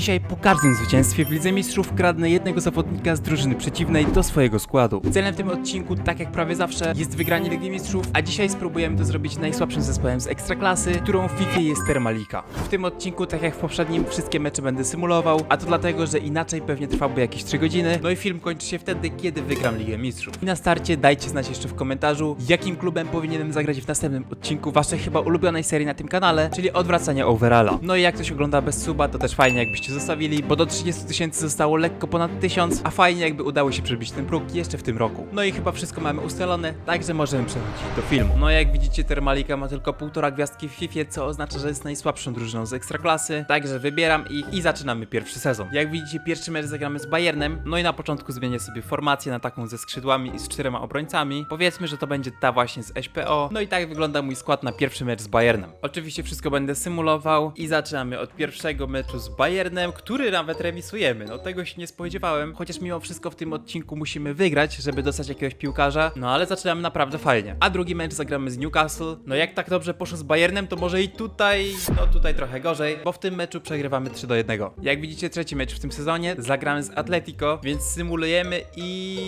Dzisiaj po każdym zwycięstwie w Lidze Mistrzów kradnę jednego zawodnika z drużyny przeciwnej do swojego składu. Celem w tym odcinku, tak jak prawie zawsze, jest wygranie Ligi Mistrzów, a dzisiaj spróbujemy to zrobić najsłabszym zespołem z Ekstraklasy, którą w FIFA jest Termalika. W tym odcinku, tak jak w poprzednim, wszystkie mecze będę symulował, a to dlatego, że inaczej pewnie trwałby jakieś 3 godziny, no i film kończy się wtedy, kiedy wygram Ligę Mistrzów. I na starcie dajcie znać jeszcze w komentarzu, jakim klubem powinienem zagrać w następnym odcinku waszej chyba ulubionej serii na tym kanale, czyli odwracania overalla. No i jak ktoś ogląda bez suba, to też fajnie jakbyście zostawili, bo do 30 tysięcy zostało lekko ponad 1000, a fajnie jakby udało się przebić ten próg jeszcze w tym roku. No i chyba wszystko mamy ustalone, także możemy przechodzić do filmu. No jak widzicie, Termalika ma tylko półtora gwiazdki w FIFA, co oznacza, że jest najsłabszą drużyną z ekstraklasy, także wybieram ich i zaczynamy pierwszy sezon. Jak widzicie, pierwszy mecz zagramy z Bayernem, no i na początku zmienię sobie formację na taką ze skrzydłami i z czterema obrońcami. Powiedzmy, że to będzie ta właśnie z SPO. No i tak wygląda mój skład na pierwszy mecz z Bayernem. Oczywiście wszystko będę symulował i zaczynamy od pierwszego meczu z Bayernem, który nawet remisujemy. No tego się nie spodziewałem, chociaż mimo wszystko w tym odcinku musimy wygrać, żeby dostać jakiegoś piłkarza. No ale zaczynamy naprawdę fajnie. A drugi mecz zagramy z Newcastle. No jak tak dobrze poszło z Bayernem, to może i tutaj, no tutaj trochę gorzej, bo w tym meczu przegrywamy 3 do 1. Jak widzicie, trzeci mecz w tym sezonie zagramy z Atletico, więc symulujemy i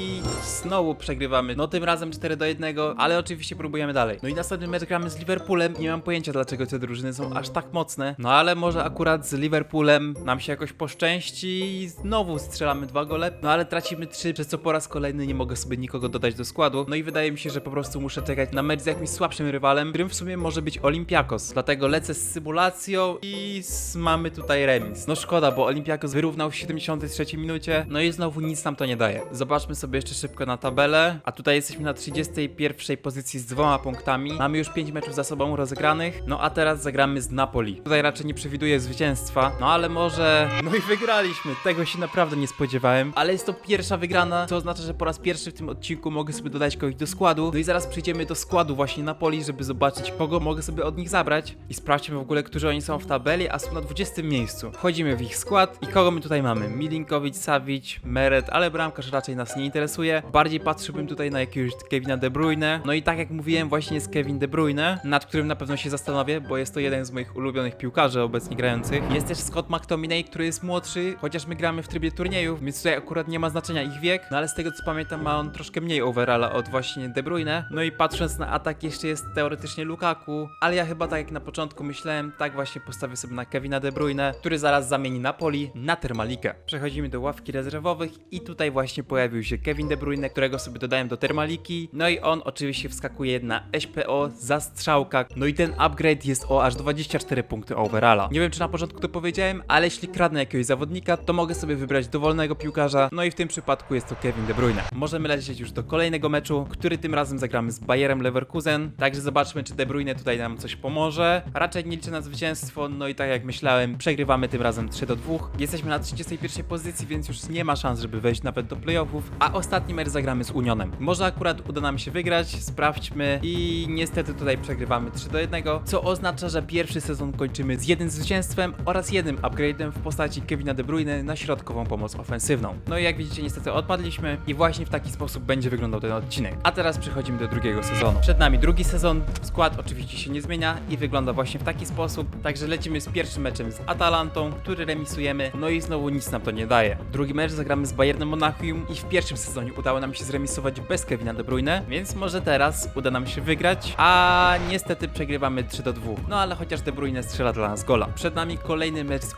znowu przegrywamy. No tym razem 4 do 1, ale oczywiście próbujemy dalej. No i następny mecz gramy z Liverpoolem. Nie mam pojęcia dlaczego te drużyny są aż tak mocne. No ale może akurat z Liverpoolem nam się jakoś poszczęści i znowu strzelamy dwa gole. No ale tracimy trzy, przez co po raz kolejny nie mogę sobie nikogo dodać do składu. No i wydaje mi się, że po prostu muszę czekać na mecz z jakimś słabszym rywalem, którym w sumie może być Olympiakos. Dlatego lecę z symulacją i mamy tutaj remis. No szkoda, bo Olympiakos wyrównał w 73 minucie. No i znowu nic nam to nie daje. Zobaczmy sobie jeszcze szybko na tabelę. A tutaj jesteśmy na 31 pozycji z dwoma punktami. Mamy już 5 meczów za sobą rozegranych. No a teraz zagramy z Napoli. Tutaj raczej nie przewiduję zwycięstwa. No ale może. No i wygraliśmy. Tego się naprawdę nie spodziewałem. Ale jest to pierwsza wygrana, co oznacza, że po raz pierwszy w tym odcinku mogę sobie dodać kogoś do składu. No i zaraz przejdziemy do składu właśnie Napoli, żeby zobaczyć, kogo mogę sobie od nich zabrać. I sprawdźmy w ogóle, którzy oni są w tabeli, a są na 20 miejscu. Wchodzimy w ich skład i kogo my tutaj mamy? Milinkowicz, Savic, Meret, ale bramkarz raczej nas nie interesuje. Bardziej patrzyłbym tutaj na jakiegoś Kevina De Bruyne. No i tak jak mówiłem, właśnie jest Kevin De Bruyne, nad którym na pewno się zastanowię, bo jest to jeden z moich ulubionych piłkarzy obecnie grających. Jest też Scott McTominay, który jest młodszy, chociaż my gramy w trybie turniejów, więc tutaj akurat nie ma znaczenia ich wiek. No ale z tego co pamiętam, ma on troszkę mniej overalla od właśnie De Bruyne. No i patrząc na atak, jeszcze jest teoretycznie Lukaku, ale ja chyba tak jak na początku myślałem, tak właśnie postawię sobie na Kevina De Bruyne, który zaraz zamieni Napoli na Termalikę. Przechodzimy do ławki rezerwowych i tutaj właśnie pojawił się Kevin De Bruyne, którego sobie dodałem do Termaliki. No i on oczywiście wskakuje na SPO za strzałka. No i ten upgrade jest o aż 24 punkty overalla. Nie wiem czy na początku to powiedziałem, ale jeśli kradnę jakiegoś zawodnika, to mogę sobie wybrać dowolnego piłkarza. No i w tym przypadku jest to Kevin De Bruyne. Możemy lecieć już do kolejnego meczu, który tym razem zagramy z Bayerem Leverkusen. Także zobaczmy czy De Bruyne tutaj nam coś pomoże. Raczej nie liczę na zwycięstwo, no i tak jak myślałem, przegrywamy tym razem 3 do 2. Jesteśmy na 31 pozycji, więc już nie ma szans, żeby wejść nawet do playoffów. A ostatni mecz zagramy z Unionem. Może akurat uda nam się wygrać, sprawdźmy. I niestety tutaj przegrywamy 3 do 1, co oznacza, że pierwszy sezon kończymy z jednym zwycięstwem oraz jednym upgrade'em w postaci Kevina De Bruyne na środkową pomoc ofensywną. No i jak widzicie, niestety odpadliśmy i właśnie w taki sposób będzie wyglądał ten odcinek. A teraz przechodzimy do drugiego sezonu. Przed nami drugi sezon, skład oczywiście się nie zmienia i wygląda właśnie w taki sposób. Także lecimy z pierwszym meczem z Atalantą, który remisujemy, no i znowu nic nam to nie daje. Drugi mecz zagramy z Bayernem Monachium i w pierwszym sezonie udało nam się zremisować bez Kevina De Bruyne, więc może teraz uda nam się wygrać, a niestety przegrywamy 3 do 2. No ale chociaż De Bruyne strzela dla nas gola. Przed nami kolejny mecz z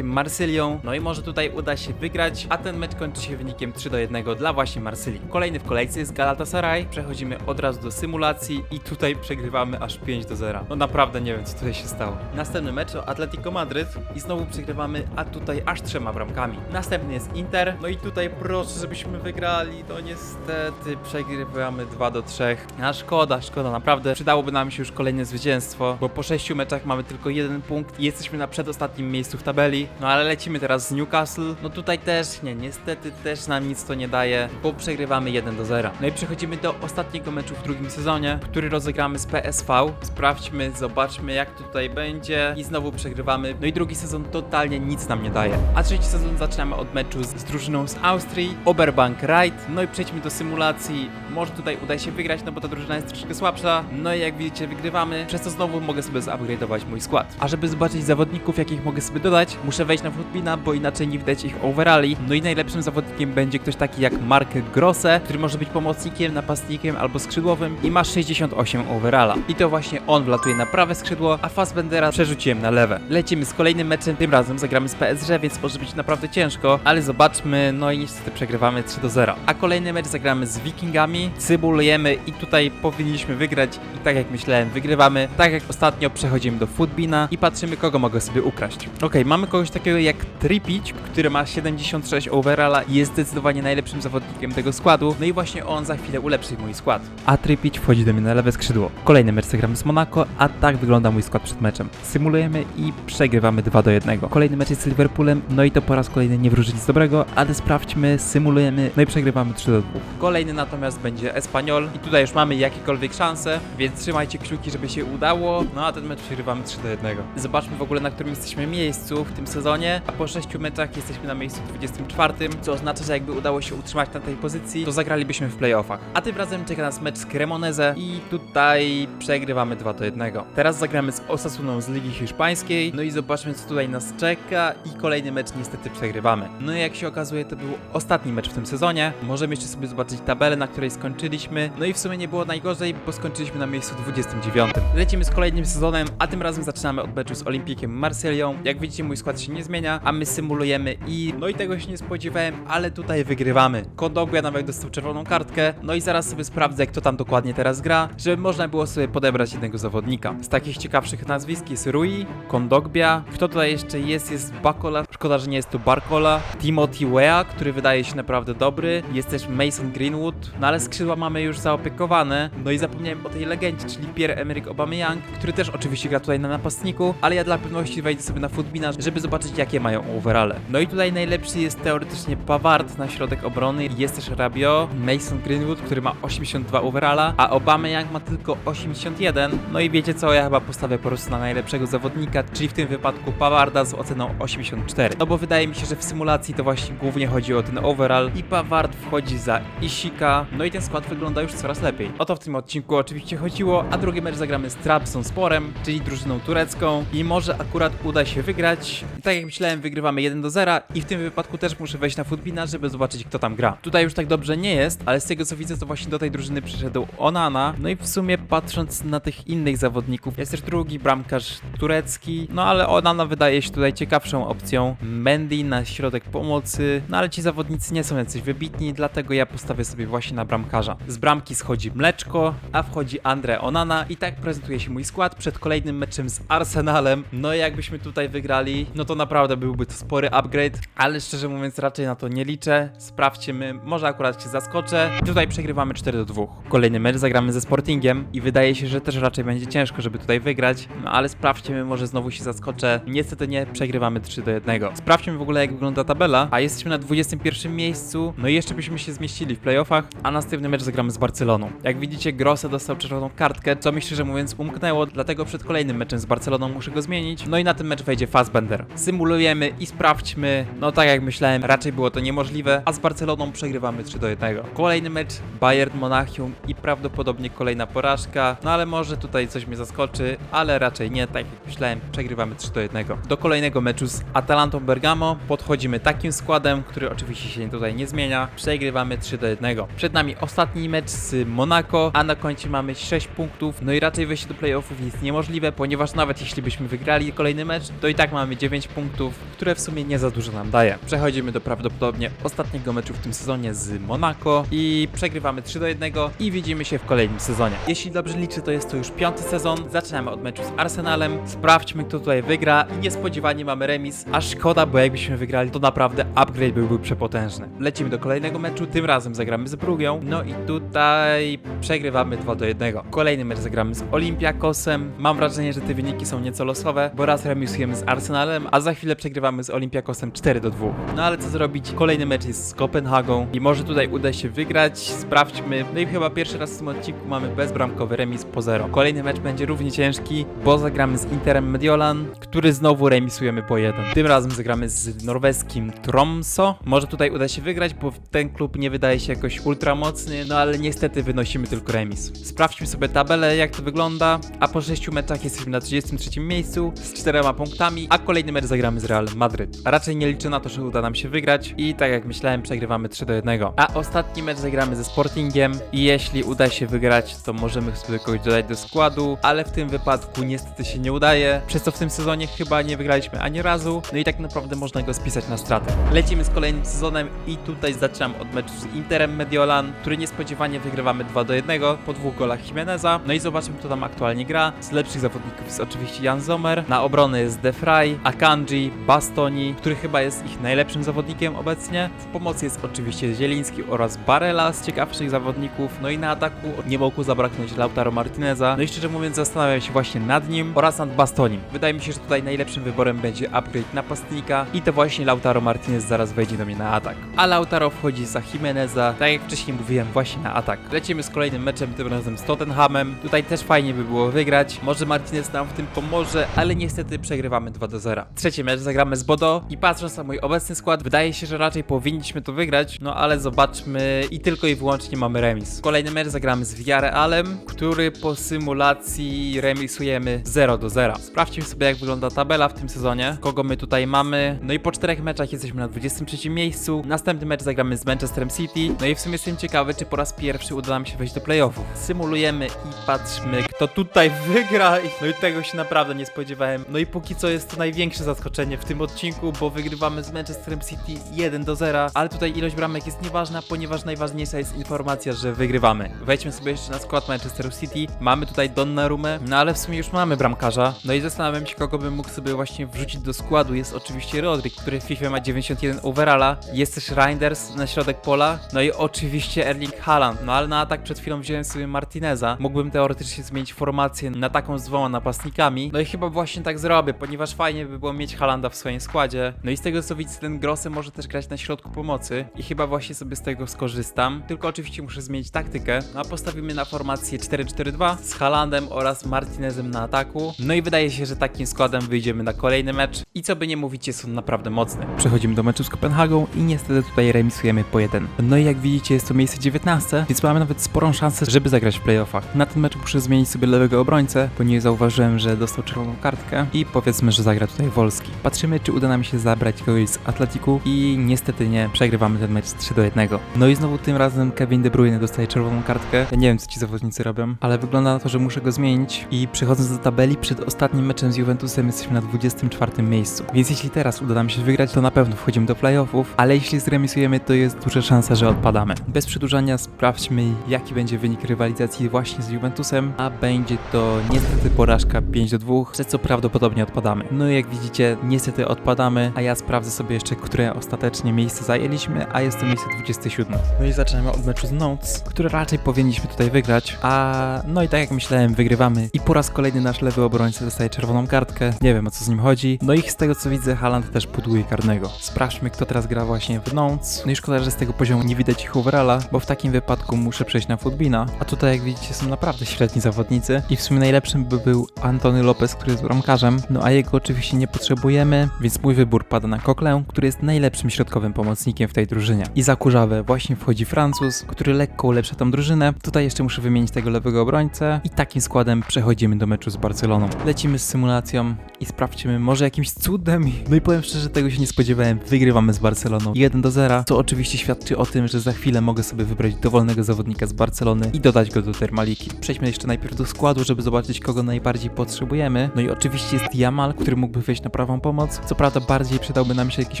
Marsylią, no i może tutaj uda się wygrać, a ten mecz kończy się wynikiem 3 do 1 dla właśnie Marsylii. Kolejny w kolejce jest Galatasaray, przechodzimy od razu do symulacji i tutaj przegrywamy aż 5 do 0. No naprawdę nie wiem co tutaj się stało. Następny mecz to Atletico Madryt i znowu przegrywamy, a tutaj aż trzema bramkami. Następny jest Inter, no i tutaj proszę żebyśmy wygrali, to niestety przegrywamy 2 do 3. A szkoda, szkoda, naprawdę przydałoby nam się już kolejne zwycięstwo, bo po 6 meczach mamy tylko jeden punkt i jesteśmy na przedostatnim miejscu w tabeli. No ale lecimy teraz z Newcastle. No tutaj też nie, niestety też nam nic to nie daje, bo przegrywamy 1 do 0. No i przechodzimy do ostatniego meczu w drugim sezonie, który rozegramy z PSV. Sprawdźmy, zobaczmy jak tutaj będzie i znowu przegrywamy. No i drugi sezon totalnie nic nam nie daje. A trzeci sezon zaczynamy od meczu z, z drużyną z Austrii, Oberbank Ride. No i przejdźmy do symulacji. Może tutaj uda się wygrać, no bo ta drużyna jest troszkę słabsza. No i jak widzicie wygrywamy, przez to znowu mogę sobie zupgrade'ować mój skład. A żeby zobaczyć zawodników, jakich mogę sobie dodać, muszę muszę wejść na Footbina, bo inaczej nie widać ich overalli. No i najlepszym zawodnikiem będzie ktoś taki jak Mark Grosse, który może być pomocnikiem, napastnikiem albo skrzydłowym i ma 68 overalla. I to właśnie on wlatuje na prawe skrzydło, a Fassbendera przerzuciłem na lewe. Lecimy z kolejnym meczem, tym razem zagramy z PSG, więc może być naprawdę ciężko, ale zobaczmy, no i niestety przegrywamy 3 do 0. A kolejny mecz zagramy z Wikingami, cybulujemy i tutaj powinniśmy wygrać i tak jak myślałem, wygrywamy. Tak jak ostatnio przechodzimy do Footbina i patrzymy kogo mogę sobie ukraść. Okej, mamy kogoś takiego jak Tripic, który ma 76 overalla i jest zdecydowanie najlepszym zawodnikiem tego składu. No i właśnie on za chwilę ulepszy mój skład. A Tripic wchodzi do mnie na lewe skrzydło. Kolejny mecz zagramy z Monaco, a tak wygląda mój skład przed meczem. Symulujemy i przegrywamy 2 do 1. Kolejny mecz jest z Liverpoolem, no i to po raz kolejny nie wróży nic dobrego, ale sprawdźmy, symulujemy, no i przegrywamy 3 do 2. Kolejny natomiast będzie Espanyol i tutaj już mamy jakiekolwiek szanse, więc trzymajcie kciuki, żeby się udało. No a ten mecz przegrywamy 3 do 1. Zobaczmy w ogóle na którym jesteśmy miejscu w tym sezonie, a po 6 meczach jesteśmy na miejscu 24, co oznacza, że jakby udało się utrzymać na tej pozycji, to zagralibyśmy w playoffach. A tym razem czeka nas mecz z Cremoneze i tutaj przegrywamy 2 do 1. Teraz zagramy z Osasuną z Ligi Hiszpańskiej, no i zobaczmy co tutaj nas czeka i kolejny mecz niestety przegrywamy. No i jak się okazuje to był ostatni mecz w tym sezonie. Możemy jeszcze sobie zobaczyć tabelę, na której skończyliśmy. No i w sumie nie było najgorzej, bo skończyliśmy na miejscu 29. Lecimy z kolejnym sezonem, a tym razem zaczynamy od meczu z Olimpikiem Marselią. Jak widzicie mój skład się nie zmienia, a my symulujemy i no i tego się nie spodziewałem, ale tutaj wygrywamy. Kodogua nawet dostał czerwoną kartkę, no i zaraz sobie sprawdzę kto tam dokładnie teraz gra, żeby można było sobie podebrać jednego zawodnika. Z takich ciekawszych nazwisk jest Rui, Kondogbia, kto tutaj jeszcze jest, jest Bakola, szkoda, że nie jest tu Barkola, Timothy Wea, który wydaje się naprawdę dobry, jest też Mason Greenwood, no ale skrzydła mamy już zaopiekowane, no i zapomniałem o tej legendzie, czyli Pierre-Emerick Aubameyang, który też oczywiście gra tutaj na napastniku, ale ja dla pewności wejdę sobie na Footbina, żeby zobaczyć jakie mają overale. No i tutaj najlepszy jest teoretycznie Pavard na środek obrony, jest też Rabiot, Mason Greenwood, który ma 82 overalla, a Aubameyang ma tylko 81, no i wiecie co, ja chyba postawię po prostu na najlepszego zawodnika, czyli w tym wypadku Pavarda z oceną 84. No bo wydaje mi się, że w symulacji to właśnie głównie chodzi o ten overall i Pavard wchodzi za Ishika, no i ten skład wygląda już coraz lepiej. O to w tym odcinku oczywiście chodziło, a drugi mecz zagramy z Trabzonsporem, czyli drużyną turecką i może akurat uda się wygrać. I tak jak myślałem, wygrywamy 1 do 0 i w tym wypadku też muszę wejść na Footbina, żeby zobaczyć kto tam gra. Tutaj już tak dobrze nie jest, ale z tego co widzę, to właśnie do tej drużyny przyszedł Onana, no i w sumie patrząc na tych innych zawodników, jest też drugi bramkarz turecki, no ale Onana wydaje się tutaj ciekawszą opcją. Mendy na środek pomocy, no ale ci zawodnicy nie są jacyś wybitni, dlatego ja postawię sobie właśnie na bramkarza. Z bramki schodzi Mleczko, a wchodzi Andre Onana i tak prezentuje się mój skład przed kolejnym meczem z Arsenalem. No i jakbyśmy tutaj wygrali, no to naprawdę byłby to spory upgrade, ale szczerze mówiąc raczej na to nie liczę. Sprawdźcie my, może akurat się zaskoczę. Tutaj przegrywamy 4 do 2. Kolejny mecz zagramy ze Sportingiem i wydaje się, że też raczej będzie ciężko, żeby tutaj wygrać, no ale sprawdźcie my, może znowu się zaskoczę. Niestety nie, przegrywamy 3 do 1. Sprawdźmy w ogóle jak wygląda tabela, a jesteśmy na 21 miejscu, no i jeszcze byśmy się zmieścili w playoffach, a następny mecz zagramy z Barceloną. Jak widzicie, Grosse dostał czerwoną kartkę, co mi szczerze mówiąc umknęło, dlatego przed kolejnym meczem z Barceloną muszę go zmienić. No i na ten mecz wejdzie Fassbender. Symulujemy i sprawdźmy. No tak jak myślałem, raczej było to niemożliwe, a z Barceloną przegrywamy 3 do 1. Kolejny mecz Bayern Monachium i prawdopodobnie kolejna porażka. No ale może tutaj coś mnie zaskoczy, ale raczej nie, tak jak myślałem, przegrywamy 3 do 1. Do kolejnego meczu z Atalantą Bergamo podchodzimy takim składem, który oczywiście się tutaj nie zmienia. Przegrywamy 3 do 1. Przed nami ostatni mecz z Monaco, a na końcu mamy 6 punktów. No i raczej wejście do playoffów jest niemożliwe, ponieważ nawet jeśli byśmy wygrali kolejny mecz, to i tak mamy 9 punktów, które w sumie nie za dużo nam daje. Przechodzimy do prawdopodobnie ostatniego meczu w tym sezonie z Monaco i przegrywamy 3 do 1 i widzimy się w kolejnym sezonie. Jeśli dobrze liczę, to jest to już piąty sezon. Zaczynamy od meczu z Arsenalem. Sprawdźmy, kto tutaj wygra i niespodziewanie mamy remis, a szkoda, bo jakbyśmy wygrali, to naprawdę upgrade byłby przepotężny. Lecimy do kolejnego meczu, tym razem zagramy z Brugią. No i tutaj przegrywamy 2 do 1. Kolejny mecz zagramy z Olympiakosem. Mam wrażenie, że te wyniki są nieco losowe, bo raz remisujemy z Arsenalem, a za chwilę przegrywamy z Olympiakosem 4 do 2. No ale co zrobić? Kolejny mecz jest z Kopenhagą i może tutaj uda się wygrać. Sprawdźmy. No i chyba pierwszy raz w tym odcinku mamy bezbramkowy remis po 0. Kolejny mecz będzie równie ciężki, bo zagramy z Interem Mediolan, który znowu remisujemy po 1. Tym razem zagramy z norweskim Tromso. Może tutaj uda się wygrać, bo ten klub nie wydaje się jakoś ultramocny, no ale niestety wynosimy tylko remis. Sprawdźmy sobie tabelę, jak to wygląda, a po 6 meczach jesteśmy na 33 miejscu z 4 punktami, a kolejny mecz mecz zagramy z Real Madryt. A raczej nie liczę na to, że uda nam się wygrać i tak jak myślałem, przegrywamy 3 do 1. A ostatni mecz zagramy ze Sportingiem i jeśli uda się wygrać, to możemy sobie kogoś dodać do składu, ale w tym wypadku niestety się nie udaje, przez co w tym sezonie chyba nie wygraliśmy ani razu, no i tak naprawdę można go spisać na stratę. Lecimy z kolejnym sezonem i tutaj zaczynam od meczu z Interem Mediolan, który niespodziewanie wygrywamy 2 do 1 po dwóch golach Jimeneza. No i zobaczmy, kto tam aktualnie gra. Z lepszych zawodników jest oczywiście Jan Sommer, na obronę jest Defray, Akanji, Bastoni, który chyba jest ich najlepszym zawodnikiem obecnie. W pomocy jest oczywiście Zieliński oraz Barella z ciekawszych zawodników. No i na ataku nie mogło zabraknąć Lautaro Martineza. No i szczerze mówiąc zastanawiam się właśnie nad nim oraz nad Bastonim. Wydaje mi się, że tutaj najlepszym wyborem będzie upgrade napastnika i to właśnie Lautaro Martinez zaraz wejdzie do mnie na atak. A Lautaro wchodzi za Jimeneza, tak jak wcześniej mówiłem, właśnie na atak. Lecimy z kolejnym meczem, tym razem z Tottenhamem. Tutaj też fajnie by było wygrać. Może Martinez nam w tym pomoże, ale niestety przegrywamy 2 do 0. Trzeci mecz zagramy z Bodo i patrząc na mój obecny skład, wydaje się, że raczej powinniśmy to wygrać, no ale zobaczmy i tylko i wyłącznie mamy remis. Kolejny mecz zagramy z Villarrealem, który po symulacji remisujemy 0 do 0. Sprawdźmy sobie jak wygląda tabela w tym sezonie, kogo my tutaj mamy. No i po czterech meczach jesteśmy na 23 miejscu. Następny mecz zagramy z Manchesterem City. No i w sumie jestem ciekawy, czy po raz pierwszy uda nam się wejść do playoffów. Symulujemy i patrzmy, kto tutaj wygra. No i tego się naprawdę nie spodziewałem. No i póki co jest to największe zaskoczenie w tym odcinku, bo wygrywamy z Manchesterem City 1 do 0, ale tutaj ilość bramek jest nieważna, ponieważ najważniejsza jest informacja, że wygrywamy. Wejdźmy sobie jeszcze na skład Manchesteru City. Mamy tutaj Donnarumę, no ale w sumie już mamy bramkarza. No i zastanawiam się, kogo bym mógł sobie właśnie wrzucić do składu. Jest oczywiście Rodrik, który w FIFA ma 91 overalla. Jest też Reinders na środek pola. No i oczywiście Erling Haaland. No ale na atak przed chwilą wziąłem sobie Martineza. Mógłbym teoretycznie zmienić formację na taką z dwoma napastnikami. No i chyba właśnie tak zrobię, ponieważ fajnie by było mieć Halanda w swoim składzie. No i z tego co widzę, ten Grosse może też grać na środku pomocy. I chyba właśnie sobie z tego skorzystam. Tylko oczywiście muszę zmienić taktykę. No a postawimy na formację 4-4-2 z Halandem oraz Martinezem na ataku. No i wydaje się, że takim składem wyjdziemy na kolejny mecz. I co by nie mówić, są naprawdę mocne. Przechodzimy do meczu z Kopenhagą i niestety tutaj remisujemy po jeden. No i jak widzicie, jest to miejsce 19, więc mamy nawet sporą szansę, żeby zagrać w playoffach. Na tym meczu muszę zmienić sobie lewego obrońcę, ponieważ zauważyłem, że dostał czerwoną kartkę i powiedzmy, że zagra tutaj Wolski. Patrzymy, czy uda nam się zabrać kogoś z Atletiku i niestety nie, przegrywamy ten mecz z 3 do 1. No i znowu tym razem Kevin De Bruyne dostaje czerwoną kartkę. Ja nie wiem, co ci zawodnicy robią, ale wygląda na to, że muszę go zmienić i przechodząc do tabeli, przed ostatnim meczem z Juventusem jesteśmy na 24 miejscu. Więc jeśli teraz uda nam się wygrać, to na pewno wchodzimy do playoffów, ale jeśli zremisujemy, to jest duża szansa, że odpadamy. Bez przedłużania sprawdźmy, jaki będzie wynik rywalizacji właśnie z Juventusem, a będzie to niestety porażka 5 do 2, przez co prawdopodobnie odpadamy. No i jak widzicie, niestety odpadamy, a ja sprawdzę sobie jeszcze, które ostatecznie miejsce zajęliśmy, a jest to miejsce 27. No i zaczynamy od meczu z Notes, który raczej powinniśmy tutaj wygrać, a no i tak jak myślałem, wygrywamy i po raz kolejny nasz lewy obrońca dostaje czerwoną kartkę, nie wiem o co z nim chodzi, no i z tego co widzę, Haaland też pudłuje karnego. Sprawdźmy, kto teraz gra właśnie w Notes. No i szkoda, że z tego poziomu nie widać ich overalla, bo w takim wypadku muszę przejść na Footbina, a tutaj jak widzicie są naprawdę średni zawodnicy i w sumie najlepszym by był Antony Lopez, który jest bramkarzem, no a jego oczywiście nie potrzebujemy, więc mój wybór pada na Coquelin, który jest najlepszym środkowym pomocnikiem w tej drużynie. I za kurzawę właśnie wchodzi Francuz, który lekko ulepsza tą drużynę. Tutaj jeszcze muszę wymienić tego lewego obrońcę i takim składem przechodzimy do meczu z Barceloną. Lecimy z symulacją i sprawdźmy może jakimś cudem. No i powiem szczerze, tego się nie spodziewałem. Wygrywamy z Barceloną 1 do 0, co oczywiście świadczy o tym, że za chwilę mogę sobie wybrać dowolnego zawodnika z Barcelony i dodać go do Termaliki. Przejdźmy jeszcze najpierw do składu, żeby zobaczyć kogo najbardziej potrzebujemy. No i oczywiście jest Jamal, który mógłby wejść na prawą pomoc. Co prawda bardziej przydałby nam się jakiś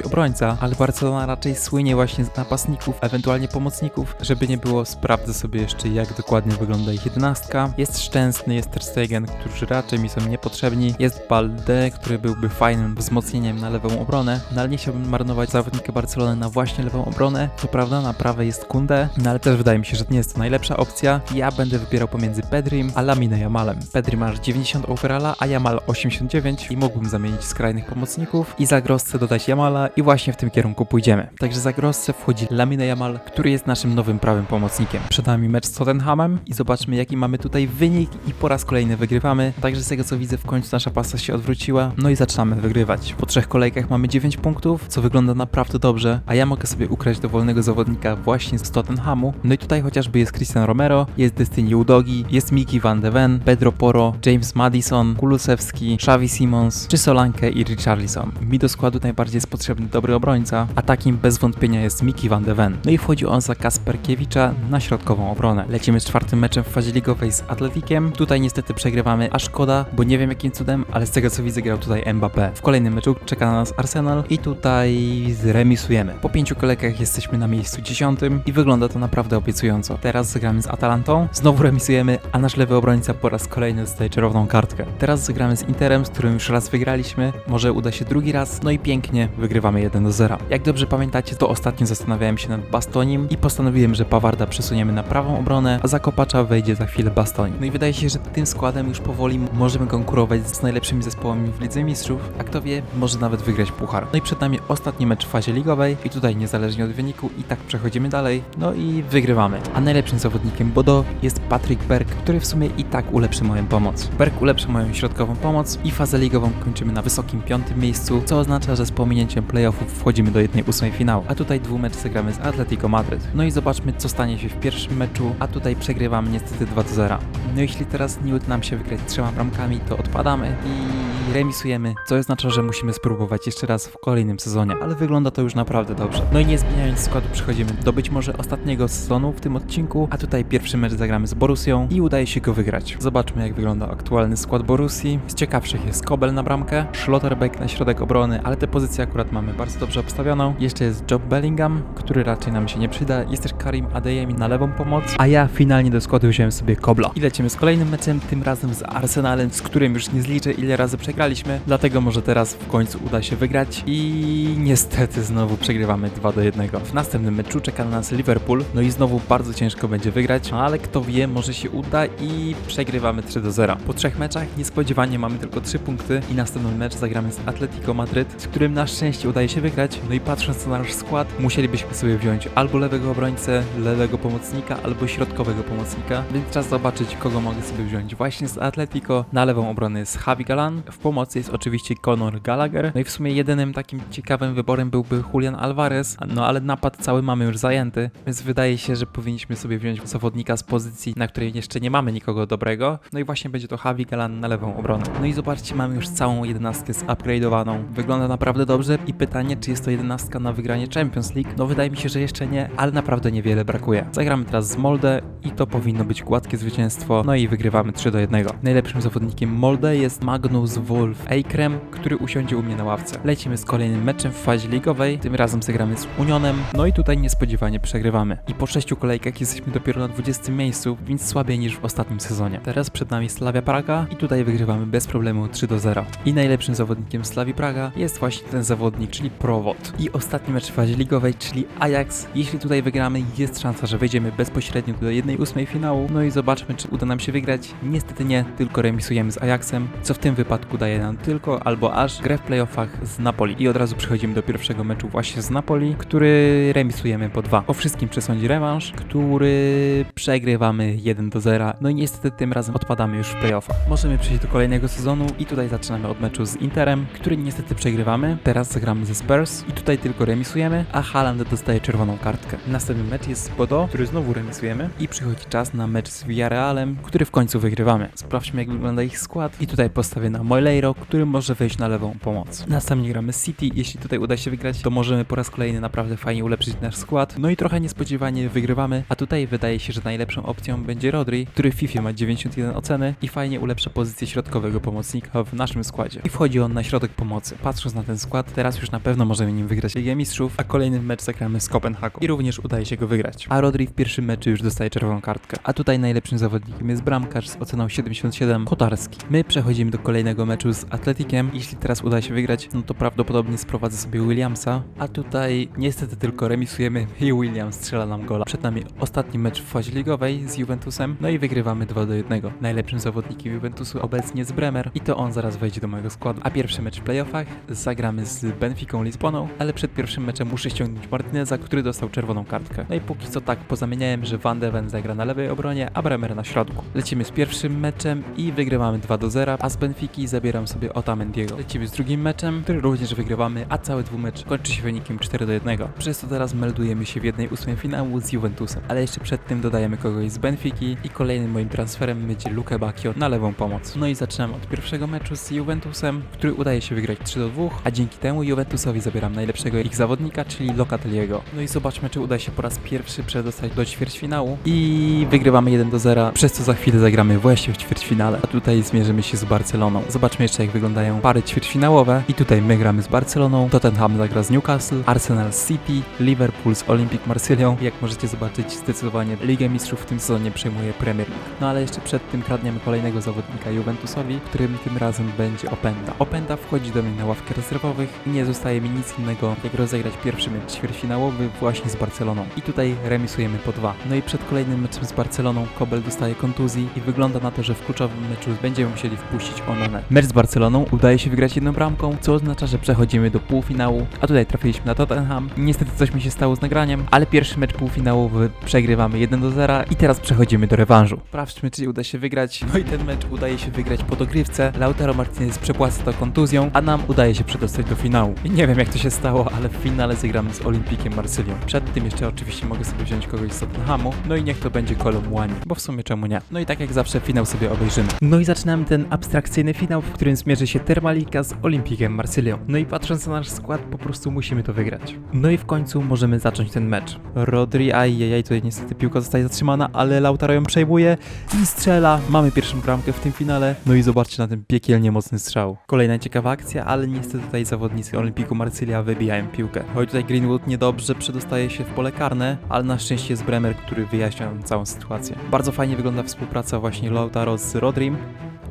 obrońca, ale Barcelona raczej słynie właśnie z napastników, ewentualnie pomocników. Żeby nie było, sprawdzę sobie jeszcze jak dokładnie wygląda ich jedenastka. Jest Szczęsny, jest Ter Stegen, którzy raczej mi są niepotrzebni. Jest Balde, który byłby fajnym wzmocnieniem na lewą obronę, no ale nie chciałbym marnować zawodnika Barcelony na właśnie lewą obronę. Co prawda na prawej jest Kunde, no ale też wydaje mi się, że nie jest to najlepsza opcja. Ja będę wybierał pomiędzy Pedrim a Lamine Jamalem. Pedri masz 90 overalla, a Jamal 89 i mógłbym zamienić skrajnych pomocników i za Grossce dodać Jamala i właśnie w tym kierunku pójdziemy. Także za Grossce wchodzi Lamine Jamal, który jest naszym nowym prawym pomocnikiem. Przed nami mecz z Tottenhamem i zobaczmy jaki mamy tutaj wynik i po raz kolejny wygrywamy. Także z tego co widzę w końcu nasza pasa się odwróciła, no i zaczynamy wygrywać. Po trzech kolejkach mamy 9 punktów, co wygląda naprawdę dobrze, a ja mogę sobie ukraść dowolnego zawodnika właśnie z Tottenhamu. No i tutaj chociażby jest Christian Romero, jest Destiny Udogi, jest Miki Van de Ven, Pedro Poro, James Madison, Kulusewski, Xavi Simons czy Solanke Ake i Richarlison. Mi do składu najbardziej jest potrzebny dobry obrońca, a takim bez wątpienia jest Miki van de Ven. No i wchodzi on za Kasperkiewicza na środkową obronę. Lecimy z czwartym meczem w fazie ligowej z Atletikiem. Tutaj niestety przegrywamy, a szkoda, bo nie wiem jakim cudem, ale z tego co widzę grał tutaj Mbappé. W kolejnym meczu czeka na nas Arsenal i tutaj zremisujemy. Po pięciu kolejkach jesteśmy na miejscu dziesiątym i wygląda to naprawdę obiecująco. Teraz zagramy z Atalantą, znowu remisujemy, a nasz lewy obrońca po raz kolejny dostaje czerwoną kartkę. Teraz zagramy z Interem, z którym już raz wygraliśmy, może uda się drugi raz, no i pięknie wygrywamy 1 do 0. Jak dobrze pamiętacie, to ostatnio zastanawiałem się nad Bastonim i postanowiłem, że Pawarda przesuniemy na prawą obronę, a za Kopacza wejdzie za chwilę Bastoń. No i wydaje się, że tym składem już powoli możemy konkurować z najlepszymi zespołami w Lidze Mistrzów, a kto wie, może nawet wygrać puchar. No i przed nami ostatni mecz w fazie ligowej i tutaj niezależnie od wyniku i tak przechodzimy dalej, no i wygrywamy. A najlepszym zawodnikiem Bodo jest Patryk Berg, który w sumie i tak ulepszy moją pomoc. Berg ulepszy moją środkową pomoc i fazę ligową kończymy na wysokim piątym miejscu, co oznacza, że z pominięciem playoffów wchodzimy do 1-8 finału. A tutaj dwumecz zagramy z Atletico Madryt. No i zobaczmy, co stanie się w pierwszym meczu, a tutaj przegrywamy niestety 2 do 0. No jeśli teraz nie uda nam się wygrać trzema bramkami, to odpadamy i remisujemy, co oznacza, że musimy spróbować jeszcze raz w kolejnym sezonie, ale wygląda to już naprawdę dobrze. No i nie zmieniając składu, przechodzimy do być może ostatniego sezonu w tym odcinku, a tutaj pierwszy mecz zagramy z Borussią i udaje się go wygrać. Zobaczmy, jak wygląda aktualny skład Borussii. Z ciekawszych jest Kobel na bramkę, Schlotterbeck na środek obrony, ale tę pozycję akurat mamy bardzo dobrze obstawioną. Jeszcze jest Job Bellingham, który raczej nam się nie przyda. Jest też Karim Adeyemi na lewą pomoc, a ja finalnie do składu wziąłem sobie Kobla. I lecimy z kolejnym meczem, tym razem z Arsenalem, z którym już nie zliczę ile razy przegraliśmy, dlatego może teraz w końcu uda się wygrać i niestety znowu przegrywamy 2 do 1. W następnym meczu czeka na nas Liverpool, no i znowu bardzo ciężko będzie wygrać, ale kto wie, może się uda i przegrywamy 3 do 0. Po trzech meczach niespodziewanie mamy tylko 3 punkty i następny mecz zagramy z Atletico Madryt, z którym na szczęście udaje się wygrać. No i patrząc na nasz skład, musielibyśmy sobie wziąć albo lewego obrońcę, lewego pomocnika, albo środkowego pomocnika, więc czas zobaczyć, kogo mogę sobie wziąć właśnie z Atletico. Na lewą obronę jest Javi Galan, w pomocy jest oczywiście Conor Gallagher, no i w sumie jedynym takim ciekawym wyborem byłby Julian Alvarez, no ale napad cały mamy już zajęty, więc wydaje się, że powinniśmy sobie wziąć zawodnika z pozycji, na której jeszcze nie mamy nikogo dobrego, no i właśnie będzie to Javi Galan na lewą obronę. No i zobaczcie, mamy już całą jedenastkę zupgrade'owaną. Wygląda naprawdę dobrze i pytanie, czy jest to jedenastka na wygranie Champions League? No wydaje mi się, że jeszcze nie, ale naprawdę niewiele brakuje. Zagramy teraz z Molde i to powinno być gładkie zwycięstwo, no i wygrywamy 3 do 1. Najlepszym zawodnikiem Molde jest Magnus Wolf Eikrem, który usiądzie u mnie na ławce. Lecimy z kolejnym meczem w fazie ligowej, tym razem zagramy z Unionem, no i tutaj niespodziewanie przegrywamy. I po sześciu kolejkach jesteśmy dopiero na 20 miejscu, więc słabiej niż w ostatnim sezonie. Teraz przed nami Slavia Praga i tutaj wygrywamy bez problemu 3 do 0. I najlepszym zawodnikiem Slawi Praga jest właśnie ten zawodnik, czyli Prowot. I ostatni mecz w fazie ligowej, czyli Ajax. Jeśli tutaj wygramy, jest szansa, że wejdziemy bezpośrednio do 1-8 finału. No i zobaczmy, czy uda nam się wygrać. Niestety nie, tylko remisujemy z Ajaxem, co w tym wypadku daje nam tylko albo aż grę w playoffach z Napoli. I od razu przechodzimy do pierwszego meczu właśnie z Napoli, który remisujemy po 2. O wszystkim przesądzi rewanż, który przegrywamy 1 do 0. No i niestety tym razem odpadamy już w playoffach. Możemy przejść do kolejnego sezonu i tutaj zaczynamy od meczu z Interem, który niestety przegrywamy. Teraz zagramy ze Spurs i tutaj tylko remisujemy, a Haaland dostaje czerwoną kartkę. Następny mecz jest z Bodo, który znowu remisujemy i przychodzi czas na mecz z Villarrealem, który w końcu wygrywamy. Sprawdźmy jak wygląda ich skład i tutaj postawię na Moileiro, który może wejść na lewą pomoc. Następnie gramy City, jeśli tutaj uda się wygrać, to możemy po raz kolejny naprawdę fajnie ulepszyć nasz skład. No i trochę niespodziewanie wygrywamy, a tutaj wydaje się, że najlepszą opcją będzie Rodri, który w FIFA ma 91 oceny i fajnie ulepsza pozycję środkowego pomocnika w naszym składzie. I wchodzi on na środek pomocy. Patrząc na ten skład, teraz już na pewno możemy nim wygrać Ligę Mistrzów, a kolejny mecz zagramy z Kopenhagą i również udaje się go wygrać. A Rodri w pierwszym meczu już dostaje czerwoną kartkę. A tutaj najlepszym zawodnikiem jest bramkarz z oceną 77 Kotarski. My przechodzimy do kolejnego meczu z Atletikiem. Jeśli teraz uda się wygrać, no to prawdopodobnie sprowadzę sobie Williamsa, a tutaj niestety tylko remisujemy i Williams strzela nam gola. Przed nami ostatni mecz w fazie ligowej z Juventusem, no i wygrywamy 2 do 1. Najlepszym zawodnikiem Juventusu obecnie jest Bremer i to on zaraz wejdzie do mojego składu. A pierwszy mecz w playoffach zagramy z Benficą Lizboną, ale przed pierwszym meczem muszę ściągnąć Martineza, który dostał czerwoną kartkę. No i póki co tak pozamieniałem, że Van de Ven zagra na lewej obronie, a Bremer na środku. Lecimy z pierwszym meczem i wygrywamy 2 do 0, a z Benfiki zabieram sobie Otamendiego. Lecimy z drugim meczem, który również wygrywamy, a cały dwumecz kończy się wynikiem 4 do 1. Przez to teraz meldujemy się w jednej ósmej finału z Juventusem, ale jeszcze przed tym dodajemy kogoś z Benfiki i kolejnym moim transferem będzie Luke Bacchio na lewą pomoc. No i zaczynamy od pierwszego meczu z Juventusem, który udaje się wygrać 3 do 2, a dzięki temu Juventusowi zabieram najlepszego ich zawodnika, czyli Locateliego. No i zobaczmy, czy uda się po raz pierwszy przedostać do ćwierćfinału i wygrywamy 1 do 0, przez co za chwilę zagramy właśnie w ćwierćfinale. A tutaj zmierzymy się z Barceloną. Zobaczmy jeszcze, jak wyglądają pary ćwierćfinałowe i tutaj my gramy z Barceloną, Tottenham zagra z Newcastle, Arsenal z City, Liverpool z Olympic Marsylią. Jak możecie zobaczyć, zdecydowanie Ligę Mistrzów w tym sezonie przejmuje Premier League. No ale jeszcze przed tym kradniemy kolejnego zawodnika Juventusowi, którym tym razem będzie Openda. Openda wchodzi do mnie na ławkę rezerwowych i nie zostaje mi nic innego, jak rozegrać pierwszy mecz ćwierćfinałowy właśnie z Barceloną. I tutaj remisujemy po dwa. No i przed kolejnym meczem z Barceloną Kobel dostaje kontuzji i wygląda na to, że w kluczowym meczu będziemy musieli wpuścić Onanę. Mecz z Barceloną udaje się wygrać jedną bramką, co oznacza, że przechodzimy do półfinału, a tutaj trafiliśmy na Tottenham. Niestety coś mi się stało z nagraniem, ale pierwszy mecz półfinałowy przegrywamy 1 do 0 i teraz przechodzimy do rewanżu. Sprawdźmy, czy uda się wygrać. No i ten mecz udaje się wygrać po dogrywce. Lautaro Martinez przepłaca to kontuzją, a nam udaje się przedostać do finału. I nie wiem jak to się stało, ale w finale zagramy z Olimpikiem Marsylią. Przed tym jeszcze oczywiście mogę sobie wziąć kogoś z Tottenhamu, no i niech to będzie Kolo Muani, bo w sumie czemu nie. No i tak jak zawsze finał sobie obejrzymy. No i zaczynamy ten abstrakcyjny finał, w którym zmierzy się Termalika z Olimpikiem Marsylią. No i patrząc na nasz skład, po prostu musimy to wygrać. No i w końcu możemy zacząć ten mecz. Rodri, ajajaj, tutaj niestety piłka zostaje zatrzymana, ale Lautaro ją przejmuje i strzela. Mamy pierwszą bramkę w tym finale. No i zobaczcie na ten piekielnie mocny strzał. Kolejna ciekawa akcja, ale niestety tutaj zawodnicy Olimpiku Marsylia wybijają piłkę. Choć tutaj Greenwood niedobrze przedostaje się w pole karne, ale na szczęście jest Bremer, który wyjaśnia całą sytuację. Bardzo fajnie wygląda współpraca właśnie Lautaro z Rodrim.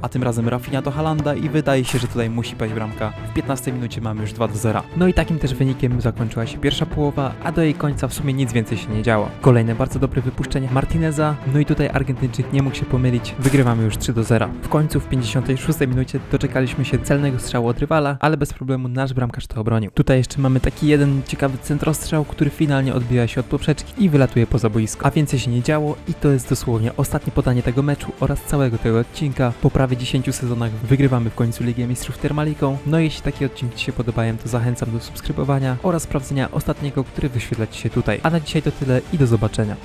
A tym razem Rafinha do Halanda i wydaje się, że tutaj musi paść bramka. W 15 minucie mamy już 2 do 0. No i takim też wynikiem zakończyła się pierwsza połowa, a do jej końca w sumie nic więcej się nie działo. Kolejne bardzo dobre wypuszczenie Martineza, no i tutaj Argentyńczyk nie mógł się pomylić. Wygrywamy już 3 do 0. W końcu w 56 minucie doczekaliśmy się celnego strzału od rywala, ale bez problemu nasz bramkarz to obronił. Tutaj jeszcze mamy taki jeden ciekawy centrostrzał, który finalnie odbija się od poprzeczki i wylatuje poza boisko. A więcej się nie działo i to jest dosłownie ostatnie podanie tego meczu oraz całego tego odcinka. Po prawie 10 sezonach wygrywamy w końcu Ligę Mistrzów Termaliką. No i jeśli takie odcinki Ci się podobają, to zachęcam do subskrybowania oraz sprawdzenia ostatniego, który wyświetla Ci się tutaj. A na dzisiaj to tyle i do zobaczenia.